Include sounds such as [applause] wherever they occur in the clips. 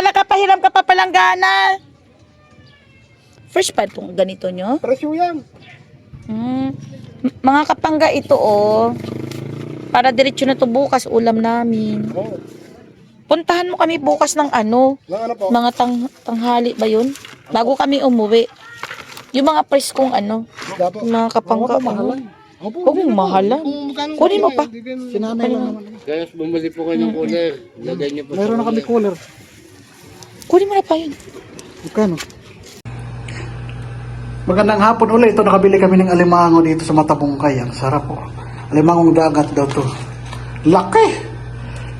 nagpapahiram ka pa palanggana. Fresh pa itong ganito nyo? Presyo yan. Hmm. M- Mga kapangga ito oh. Para diretso na to bukas ulam namin. Oo. Puntahan mo kami bukas ng ano, Na ano po? mga tang tanghali ba yun? Bago kami umuwi. Yung mga preskong ano, Isda po. yung mga kapangga. Oo, mahalan. ano. Opo. Huwag mong mahalan. Kunin mo pa. Sinanay lang naman. Kaya bumili po kayo ng cooler. Lagay niyo po Meron na kami cooler. Kunin mo na pa yun. Magkano? Magandang hapon ulit. Ito nakabili kami ng alimango dito sa Matabungkay. Ang sarap po. Alimangong dagat daw to. Laki!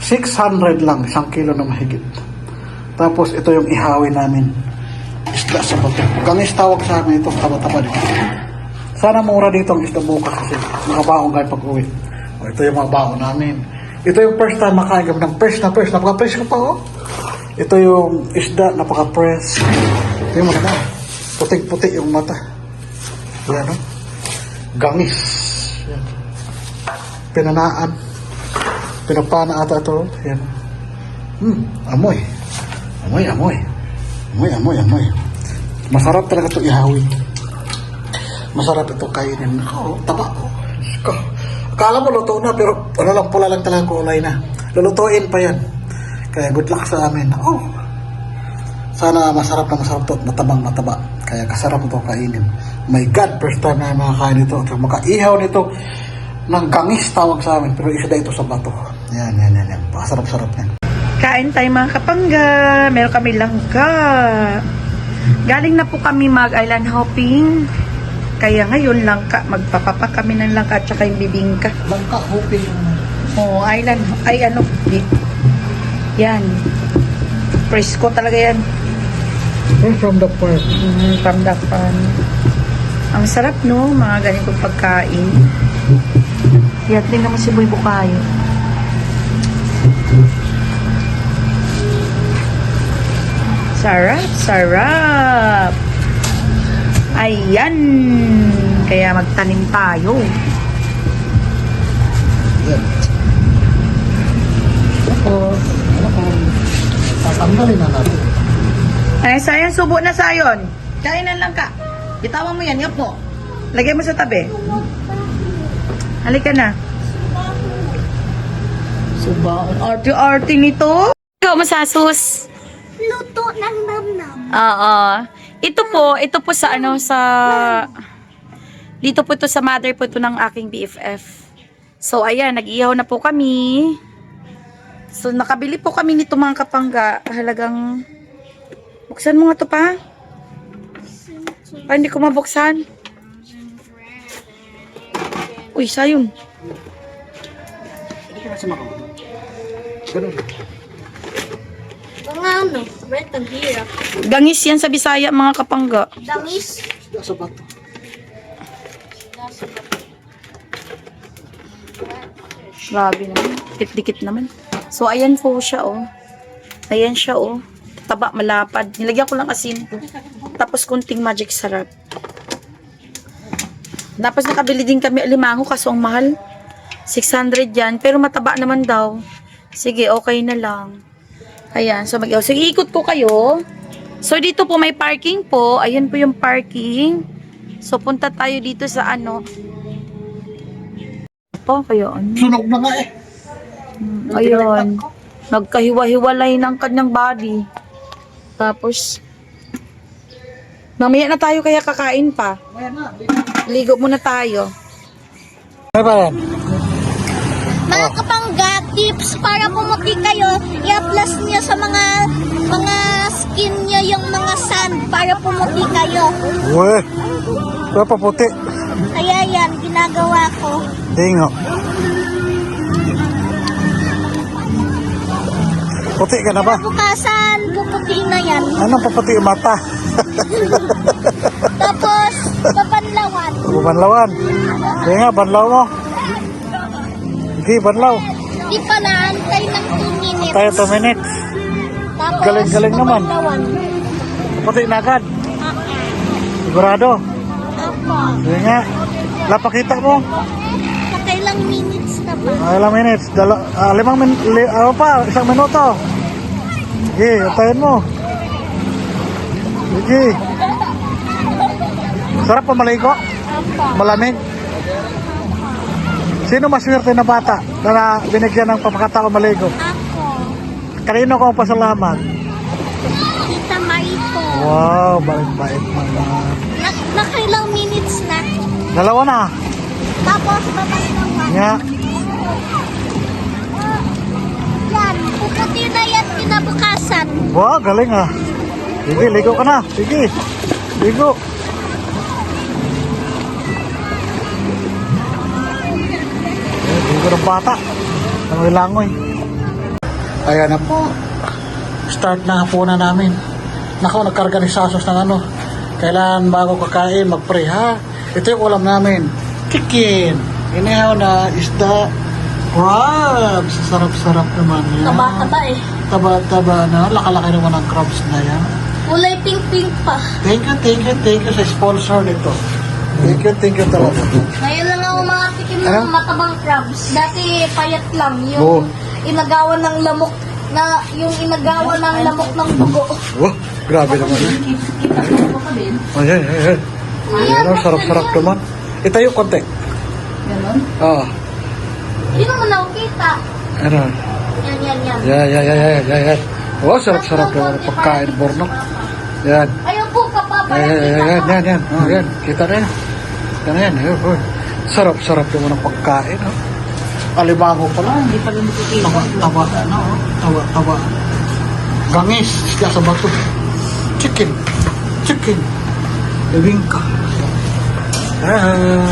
600 lang. Isang kilo na mahigit. Tapos ito yung ihawin namin. Isda sa bato. Gangis tawag sa amin ito. Taba-taba dito. Sana mura dito ang isda bukas kasi makabaong kayo pag uwi. O, ito yung mga baon namin. Ito yung first time makain kami ng fresh na fresh. Napaka-fresh ko pa oh. Ito yung isda, napaka-press. Ito yung maganda. Puting-puti yung mata. Yan, no? Gangis. Yan. Pinanaan. Pinapana ata ito. Yan. Hmm, amoy. Amoy, amoy. Amoy, amoy, amoy. Masarap talaga ito ihawin. Masarap ito kainin. Oo, taba. Ko. Akala mo luto na, pero ano lang, pula lang talaga kulay na. Lulutuin pa yan. Kaya good luck sa amin. Oh, sana masarap na masarap to at matabang mataba. Kaya kasarap ito kainin. My God, first time na makakain ito. At makaihaw nito ng gangis tawag sa amin. Pero isa ito sa bato. Yan, yan, yan. yan. Pakasarap-sarap yan. Kain tayo mga kapangga. Meron kami langka. Galing na po kami mag-island hopping. Kaya ngayon langka. Magpapapa kami ng langka at saka yung bibingka. Langka, hoping. Oh, island. Ay, ano. Yan. Fresco talaga yan. from the park. Mm, from the pan. Ang sarap, no? Mga ganitong pagkain. Yan, tingnan mo si Boy Bukayo. Sarap, sarap. Ayan. Kaya magtanim tayo. Yan. Oh. Ano kung tatanggalin na natin. Ay, sayon, subo na sayon. Kainan lang ka. Bitawan mo yan, yap mo. Lagay mo sa tabi. Halika na. Suba, ang arte-arte nito. Ikaw, masasus. Luto ng namnam. Oo. Ito po, ito po sa ano, sa... Dito po ito sa mother po ito ng aking BFF. So, ayan, nag-ihaw na po kami. So, nakabili po kami nito mga kapangga. Halagang... Buksan mo nga to pa. Pa, hindi ko mabuksan. Uy, sayong. Hindi ka. Ganun. Mga ano, Brent, ang hirap. Gangis yan sa Bisaya, mga kapangga. Dangis. Isda sa bato. Grabe naman. Dikit-dikit naman. So, ayan po siya, oh. Ayan siya, oh. Taba, malapad. Nilagyan ko lang asin. Tapos, kunting magic sarap. Tapos, nakabili din kami alimango kaso ang mahal. 600 yan. Pero mataba naman daw. Sige, okay na lang. Ayan. So, mag so, iikot po kayo. So, dito po may parking po. Ayan po yung parking. So, punta tayo dito sa ano. Po, kayo ano? Sunog na nga eh. Ayun. Nagkahiwa-hiwalay ng kanyang body. Tapos, mamaya na tayo kaya kakain pa. Ligo muna tayo. Ano yan? Mga kapangga, tips para pumuti kayo, i-applas niyo sa mga mga skin niyo yung mga sand para pumuti kayo. Uwe. Ito pa puti. Kaya yan, ginagawa ko. Dingo. Puti ka na ba? Bukasan, puputi na yan. Anong paputi yung mata? [laughs] Tapos, papanlawan. Bubanlawan. Hindi nga, banlaw mo. Hindi, banlaw. Di pala, antay ng 2 minutes. Tayo 2 minutes. Tapos, Galing-galing naman. papanlawan. Puti na agad. Sigurado. Apo. Hindi nga. Lapakita mo. Na? Ah, ilang minutes? Dala, ah, limang min, li, ano pa? Isang minuto. Sige, antayin mo. Sige. Sarap pa maligo? Malamig? Sino maswerte na bata na binigyan ng pagkakataon maligo? Ako. Kanino ko ang pasalamat? Tita Marito. Wow, bait-bait naman. Na, nakailang minutes na. Dalawa na. Tapos, babalik naman. Nga. Yan, puputi na yan kinabukasan. Wow, galing ah. Sige, ligo ka na. Sige. Ligo. Eh, ligo ng bata. Langoy langoy. Ayan na po. Start na po na namin. Nako, nagkarga ni Sasos ng ano. Kailangan bago kakain, mag-pray ha. Ito yung ulam namin. Chicken. Inihaw na isda. Crabs. Sarap-sarap naman yan. Taba-taba eh. Taba-taba na. Laka-laki naman ang crabs na yan. Kulay pink-pink pa. Thank you, thank you, thank you sa sponsor nito. Thank you, thank you talaga. Ngayon lang ako makatikim ng Ano? matabang crabs. Dati payat lang. Yung Oo. inagawan ng lamok na yung inagawan ng lamok ng dugo. Wow, grabe naman. Ayan, ayan, ayan. Ayan, oh, sarap-sarap naman. Itayo konti. Ganon? Oo. Hindi naman ako kita. Ano? Yan, yan, yan. Yan, yan, yan, yan, yan, yan. Wow, sarap-sarap ang pagkain, Borno. Yan. Ayun po, kita ayan, ko. yan, yan. Oh, yan. Kita na yan. Kita na yan. Oh. Sarap-sarap naman ang pagkain. Oh. Alimango pala. Hindi pa rin nakikita. Taba, taba, ano, oh. taba, taba. Gangis, isda sa bato. Chicken, chicken. Bibingka. Ah,